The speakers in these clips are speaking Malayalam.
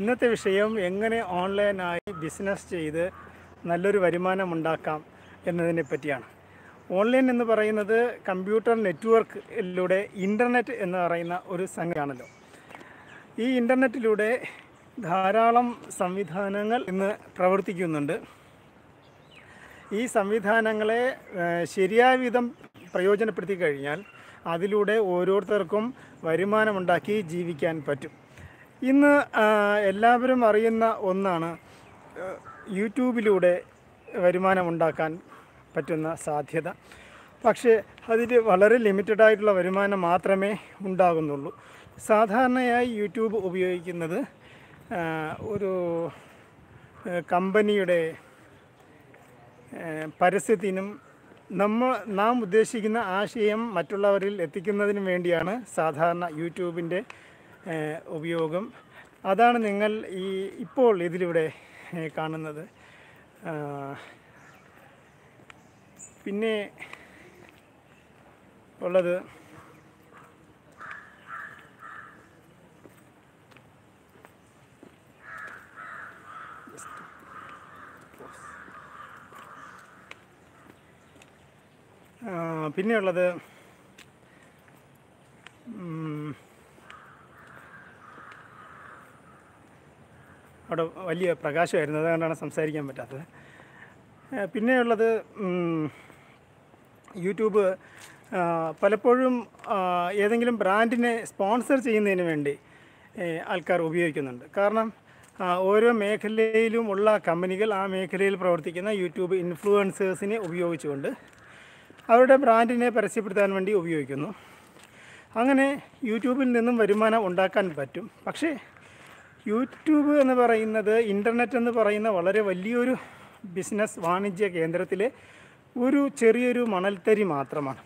ഇന്നത്തെ വിഷയം എങ്ങനെ ഓൺലൈനായി ബിസിനസ് ചെയ്ത് നല്ലൊരു വരുമാനം ഉണ്ടാക്കാം എന്നതിനെ പറ്റിയാണ്. ഓൺലൈൻ എന്ന് പറയുന്നത് കമ്പ്യൂട്ടർ നെറ്റ്വർക്കിലൂടെ ഇന്റർനെറ്റ് എന്ന് പറയുന്ന ഒരു സംഘമാണല്ലോ ഈ ഇന്റർനെറ്റിലൂടെ ധാരാളം സംവിധാനങ്ങൾ ഇന്ന് പ്രവർത്തിക്കുന്നുണ്ട്. ഈ സംവിധാനങ്ങളെ ശരിയായ വിധം പ്രയോജനപ്പെടുത്തി കഴിഞ്ഞാൽ അതിലൂടെ ഓരോരുത്തർക്കും വരുമാനമുണ്ടാക്കി ജീവിക്കാൻ പറ്റും. ഇന്ന് എല്ലാവരും അറിയുന്ന ഒന്നാണ് യൂട്യൂബിലൂടെ വരുമാനമുണ്ടാക്കാൻ പറ്റുന്ന സാധ്യത. പക്ഷേ അതിൽ വളരെ ലിമിറ്റഡ് ആയിട്ടുള്ള വരുമാനം മാത്രമേ ഉണ്ടാകുന്നുള്ളൂ. സാധാരണയായി യൂട്യൂബ് ഉപയോഗിക്കുന്നത് ഒരു കമ്പനിയുടെ പരസ്യത്തിനും നമ്മൾ നാം ഉദ്ദേശിക്കുന്ന ആശയം മറ്റുള്ളവരിൽ എത്തിക്കുന്നതിനും വേണ്ടിയാണ് സാധാരണ യൂട്യൂബിന്റെ ഉപയോഗം. അതാണ് നിങ്ങൾ ഈ ഇപ്പോൾ ഇതിലൂടെ കാണുന്നത്. പിന്നെ ഉള്ളത് പിന്നെയുള്ളത് അവിടെ വലിയ പ്രകാശമായിരുന്നു. അതുകൊണ്ടാണ് സംസാരിക്കാൻ പറ്റാത്തത്. പിന്നെയുള്ളത് യൂട്യൂബ് പലപ്പോഴും ഏതെങ്കിലും ബ്രാൻഡിനെ സ്പോൺസർ ചെയ്യുന്നതിന് വേണ്ടി ആൾക്കാർ ഉപയോഗിക്കുന്നുണ്ട്. കാരണം ഓരോ മേഖലയിലുമുള്ള കമ്പനികൾ ആ മേഖലയിൽ പ്രവർത്തിക്കുന്ന യൂട്യൂബ് ഇൻഫ്ലുവൻസേഴ്സിനെ ഉപയോഗിച്ചുകൊണ്ട് അവരുടെ ബ്രാൻഡിനെ പരസ്യപ്പെടുത്താൻ വേണ്ടി ഉപയോഗിക്കുന്നു. അങ്ങനെ യൂട്യൂബിൽ നിന്നും വരുമാനം ഉണ്ടാക്കാൻ പറ്റും. പക്ഷേ യൂട്യൂബ് എന്ന് പറയുന്നത് ഇന്റർനെറ്റ് എന്ന് പറയുന്ന വളരെ വലിയൊരു ബിസിനസ് വാണിജ്യ കേന്ദ്രത്തിലെ ഒരു ചെറിയൊരു മണൽത്തരി മാത്രമാണ്.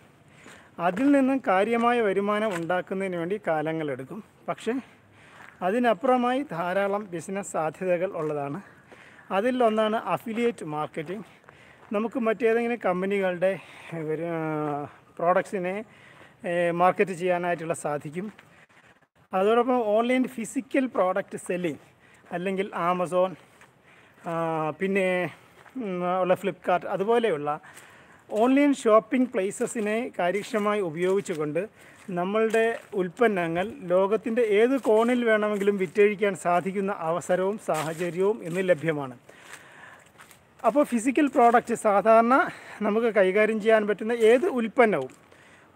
അതിൽ നിന്നും കാര്യമായ വരുമാനം ഉണ്ടാക്കുന്നതിന് വേണ്ടി കാലങ്ങളെടുക്കും പക്ഷേ അതിനപ്പുറമായി ധാരാളം ബിസിനസ് സാധ്യതകൾ ഉള്ളതാണ്. അതിലൊന്നാണ് അഫിലിയേറ്റ് മാർക്കറ്റിംഗ് നമുക്ക് മറ്റേതെങ്കിലും കമ്പനികളുടെ പ്രോഡക്ട്സിനെ മാർക്കറ്റ് ചെയ്യാനായിട്ടുള്ള സാധിക്കും. അതോടൊപ്പം ഓൺലൈൻ ഫിസിക്കൽ പ്രോഡക്റ്റ് സെല്ലിംഗ് അല്ലെങ്കിൽ ആമസോൺ പിന്നെ ഉള്ള ഫ്ലിപ്കാർട്ട് അതുപോലെയുള്ള ഓൺലൈൻ ഷോപ്പിംഗ് പ്ലേസസിനെ കാര്യക്ഷമമായി ഉപയോഗിച്ചുകൊണ്ട് നമ്മളുടെ ഉൽപ്പന്നങ്ങൾ ലോകത്തിന്റെ ഏത് കോണിൽ വേണമെങ്കിലും വിറ്റഴിക്കാൻ സാധിക്കുന്ന അവസരവും സാഹചര്യവും ഇന്ന് ലഭ്യമാണ്. അപ്പോൾ ഫിസിക്കൽ പ്രോഡക്റ്റ് സാധാരണ നമുക്ക് കൈകാര്യം ചെയ്യാൻ പറ്റുന്ന ഏത് ഉൽപ്പന്നവും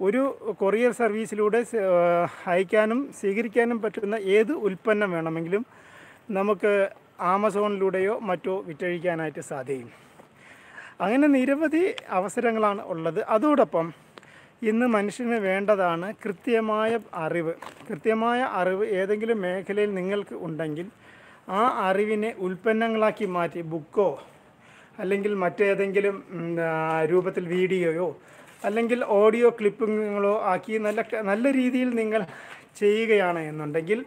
ഒരു കൊറിയർ സർവീസിലൂടെ അയക്കാനും സ്വീകരിക്കാനും പറ്റുന്ന ഏത് ഉൽപ്പന്നം വേണമെങ്കിലും നമുക്ക് ആമസോണിലൂടെയോ മറ്റോ വിറ്റഴിക്കാനായിട്ട് സാധിക്കും. അങ്ങനെ നിരവധി അവസരങ്ങളാണ് ഉള്ളത്. അതോടൊപ്പം ഇന്ന് മനുഷ്യന് വേണ്ടതാണ് കൃത്യമായ അറിവ്. കൃത്യമായ അറിവ് ഏതെങ്കിലും മേഖലയിൽ നിങ്ങൾക്ക് ഉണ്ടെങ്കിൽ ആ അറിവിനെ ഉൽപ്പന്നങ്ങളാക്കി മാറ്റി ബുക്കോ അല്ലെങ്കിൽ മറ്റേതെങ്കിലും രൂപത്തിൽ വീഡിയോയോ അല്ലെങ്കിൽ ഓഡിയോ ക്ലിപ്പിങ്ങുകളോ ആക്കി നല്ല നല്ല രീതിയിൽ നിങ്ങൾ ചെയ്യുകയാണ് എന്നുണ്ടെങ്കിൽ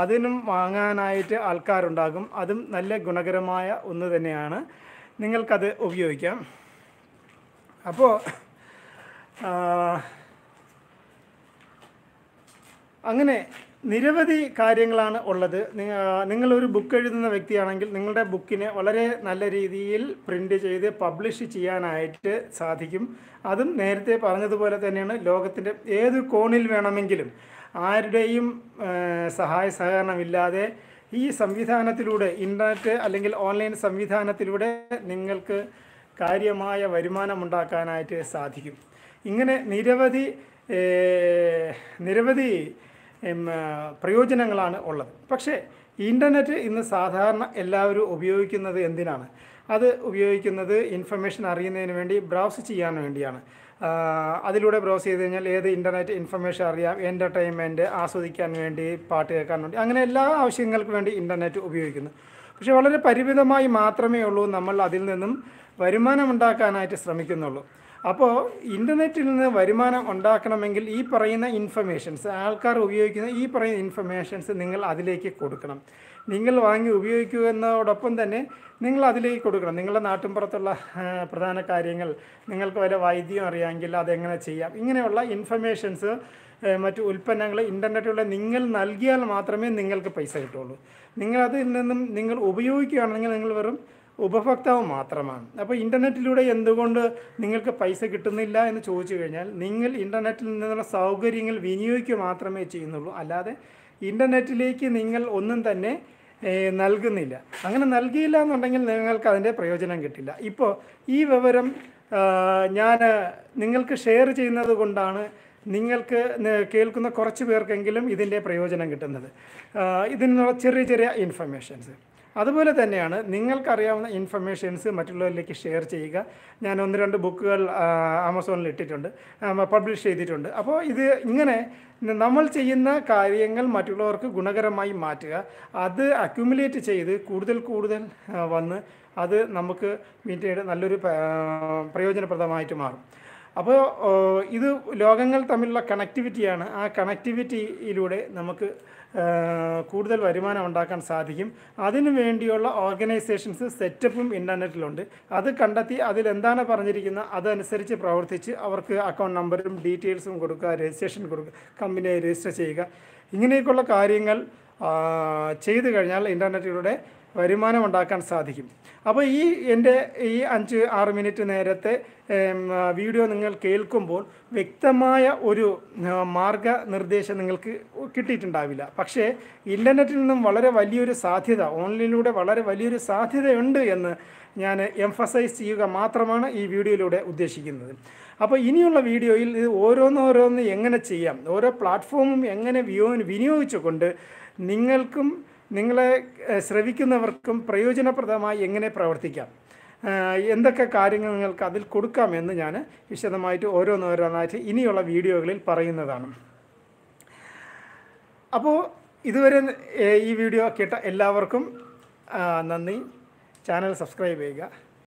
അതിനും വാങ്ങാനായിട്ട് ആൾക്കാരുണ്ടാകും. അതും നല്ല ഗുണകരമായ ഒന്ന് തന്നെയാണ്. നിങ്ങൾക്കത് ഉപയോഗിക്കാം. അപ്പോൾ അങ്ങനെ നിരവധി കാര്യങ്ങളാണ് ഉള്ളത്. നിങ്ങ- നിങ്ങളൊരു ബുക്ക് എഴുതുന്ന വ്യക്തിയാണെങ്കിൽ നിങ്ങളുടെ ബുക്കിനെ വളരെ നല്ല രീതിയിൽ പ്രിന്റ് ചെയ്ത് പബ്ലിഷ് ചെയ്യാനായിട്ട് സാധിക്കും. അതും നേരത്തെ പറഞ്ഞതുപോലെ തന്നെയാണ് ലോകത്തിന്റെ ഏത് കോണിൽ വേണമെങ്കിലും ആരുടെയും സഹായ സഹകരണമില്ലാതെ ഈ സംവിധാനത്തിലൂടെ ഇന്റർനെറ്റ് അല്ലെങ്കിൽ ഓൺലൈൻ സംവിധാനത്തിലൂടെ നിങ്ങൾക്ക് കാര്യമായ വരുമാനം ഉണ്ടാക്കാനായിട്ട് സാധിക്കും. ഇങ്ങനെ നിരവധി നിരവധി പ്രയോജനങ്ങളാണ് ഉള്ളത്. പക്ഷേ ഇന്റർനെറ്റ് ഇന്ന് സാധാരണ എല്ലാവരും ഉപയോഗിക്കുന്നത് എന്തിനാണ്? അത് ഉപയോഗിക്കുന്നത് ഇൻഫർമേഷൻ അറിയുന്നതിന് വേണ്ടി ബ്രൗസ് ചെയ്യാൻ വേണ്ടിയാണ്. അതിലൂടെ ബ്രൗസ് ചെയ്ത് കഴിഞ്ഞാൽ ഏത് ഇന്റർനെറ്റ് ഇൻഫർമേഷൻ അറിയാം എന്റർടൈൻമെന്റ് ആസ്വദിക്കാൻ വേണ്ടി പാട്ട് കേൾക്കാൻ വേണ്ടി അങ്ങനെ എല്ലാ ആവശ്യങ്ങൾക്കും വേണ്ടി ഇന്റർനെറ്റ് ഉപയോഗിക്കുന്നു. പക്ഷേ വളരെ പരിമിതമായി മാത്രമേ ഉള്ളൂ നമ്മൾ അതിൽ നിന്നും വരുമാനം ഉണ്ടാക്കാനായിട്ട് ശ്രമിക്കുന്നുള്ളൂ. അപ്പോൾ ഇന്റർനെറ്റിൽ നിന്ന് വരുമാനം ഉണ്ടാക്കണമെങ്കിൽ ഈ പറയുന്ന ഇൻഫർമേഷൻസ് ആൾക്കാർ ഉപയോഗിക്കുന്ന ഈ പറയുന്ന ഇൻഫർമേഷൻസ് നിങ്ങൾ അതിലേക്ക് കൊടുക്കണം. നിങ്ങൾ വാങ്ങി ഉപയോഗിക്കുക എന്നതോടൊപ്പം തന്നെ നിങ്ങൾ അതിലേക്ക് കൊടുക്കണം. നിങ്ങളുടെ നാട്ടിൻപുറത്തുള്ള പ്രധാന കാര്യങ്ങൾ നിങ്ങൾക്ക് വല്ല വൈദ്യം അറിയാമെങ്കിൽ അതെങ്ങനെ ചെയ്യാം? ഇങ്ങനെയുള്ള ഇൻഫർമേഷൻസ് മറ്റ് ഉൽപ്പന്നങ്ങൾ ഇന്റർനെറ്റിലൂടെ നിങ്ങൾ നൽകിയാൽ മാത്രമേ നിങ്ങൾക്ക് പൈസ കിട്ടുള്ളൂ നിങ്ങൾ അതിൽ നിന്നും നിങ്ങൾ ഉപയോഗിക്കുകയാണെങ്കിൽ നിങ്ങൾ വെറും ഉപഭോക്താവ് മാത്രമാണ്. അപ്പോൾ ഇന്റർനെറ്റിലൂടെ എന്തുകൊണ്ട് നിങ്ങൾക്ക് പൈസ കിട്ടുന്നില്ല എന്ന് ചോദിച്ചു കഴിഞ്ഞാൽ നിങ്ങൾ ഇന്റർനെറ്റിൽ നിന്നുള്ള സൗകര്യങ്ങൾ വിനിയോഗിക്കുക മാത്രമേ ചെയ്യുന്നുള്ളൂ. അല്ലാതെ ഇന്റർനെറ്റിലേക്ക് നിങ്ങൾ ഒന്നും തന്നെ നൽകുന്നില്ല. അങ്ങനെ നൽകിയില്ല എന്നുണ്ടെങ്കിൽ നിങ്ങൾക്ക് അതിന്റെ പ്രയോജനം കിട്ടില്ല. ഇപ്പോൾ ഈ വിവരം ഞാൻ നിങ്ങൾക്ക് ഷെയർ ചെയ്യുന്നത് കൊണ്ടാണ് നിങ്ങൾക്ക് കേൾക്കുന്ന കുറച്ച് പേർക്കെങ്കിലും ഇതിന്റെ പ്രയോജനം കിട്ടുന്നത്. ഇതിനുള്ള ചെറിയ ചെറിയ ഇൻഫർമേഷൻസ്. അതുപോലെ തന്നെയാണ് നിങ്ങൾക്കറിയാവുന്ന ഇൻഫർമേഷൻസ് മറ്റുള്ളവരിലേക്ക് ഷെയർ ചെയ്യുക. ഞാൻ ഒന്ന് രണ്ട് ബുക്കുകൾ ആമസോണിൽ ഇട്ടിട്ടുണ്ട് പബ്ലിഷ് ചെയ്തിട്ടുണ്ട്. അപ്പോൾ ഇത് ഇങ്ങനെ നമ്മൾ ചെയ്യുന്ന കാര്യങ്ങൾ മറ്റുള്ളവർക്ക് ഗുണകരമായി മാറ്റുക. അത് അക്യുമുലേറ്റ് ചെയ്ത് കൂടുതൽ കൂടുതൽ വന്ന് അത് നമുക്ക് പിന്നീട് നല്ലൊരു പ്രയോജനപ്രദമായിട്ട് മാറും. അപ്പോൾ ഇത് ലോകങ്ങൾ തമ്മിലുള്ള കണക്ടിവിറ്റിയാണ് ആ കണക്ടിവിറ്റിയിലൂടെ നമുക്ക് കൂടുതൽ വരുമാനം ഉണ്ടാക്കാൻ സാധിക്കും. അതിനു വേണ്ടിയുള്ള ഓർഗനൈസേഷൻസ് സെറ്റപ്പും ഇന്റർനെറ്റിലുണ്ട് അത് കണ്ടെത്തി അതിലെന്താണ് പറഞ്ഞിരിക്കുന്നത് അതനുസരിച്ച് പ്രവർത്തിച്ച് അവർക്ക് അക്കൗണ്ട് നമ്പറും ഡീറ്റെയിൽസും കൊടുക്കുക രജിസ്ട്രേഷൻ കൊടുക്കുക കമ്പനിയെ രജിസ്റ്റർ ചെയ്യുക. ഇങ്ങനെയൊക്കെയുള്ള കാര്യങ്ങൾ ചെയ്തു കഴിഞ്ഞാൽ ഇന്റർനെറ്റിലൂടെ വരുമാനം ഉണ്ടാക്കാൻ സാധിക്കും. അപ്പോൾ ഈ എന്റെ ഈ അഞ്ച് ആറ് മിനിറ്റ് നേരത്തെ വീഡിയോ നിങ്ങൾ കേൾക്കുമ്പോൾ വ്യക്തമായ ഒരു മാർഗനിർദ്ദേശം നിങ്ങൾക്ക് കിട്ടിയിട്ടുണ്ടാവില്ല. പക്ഷേ ഇന്റർനെറ്റിൽ നിന്നും വളരെ വലിയൊരു സാധ്യത ഓൺലൈനിലൂടെ വളരെ വലിയൊരു സാധ്യതയുണ്ട് എന്ന് ഞാൻ എംഫസൈസ് ചെയ്യുക മാത്രമാണ് ഈ വീഡിയോയിലൂടെ ഉദ്ദേശിക്കുന്നത്. അപ്പോൾ ഇനിയുള്ള വീഡിയോയിൽ ഇത് ഓരോന്നോരോന്ന് എങ്ങനെ ചെയ്യാം ഓരോ പ്ലാറ്റ്ഫോമും എങ്ങനെ വിനിയോഗിച്ചുകൊണ്ട് നിങ്ങൾക്കും നിങ്ങളെ ശ്രവിക്കുന്നവർക്കും പ്രയോജനപ്രദമായി എങ്ങനെ പ്രവർത്തിക്കാം? എന്തൊക്കെ കാര്യങ്ങൾ നിങ്ങൾക്ക് അതിൽ കൊടുക്കാമെന്ന് ഞാൻ വിശദമായിട്ട് ഓരോന്നോരോന്നായിട്ട് ഇനിയുള്ള വീഡിയോകളിൽ പറയുന്നതാണ്. അപ്പോൾ ഇതുവരെ ഈ വീഡിയോ കേട്ട എല്ലാവർക്കും നന്ദി. ചാനൽ സബ്സ്ക്രൈബ് ചെയ്യുക.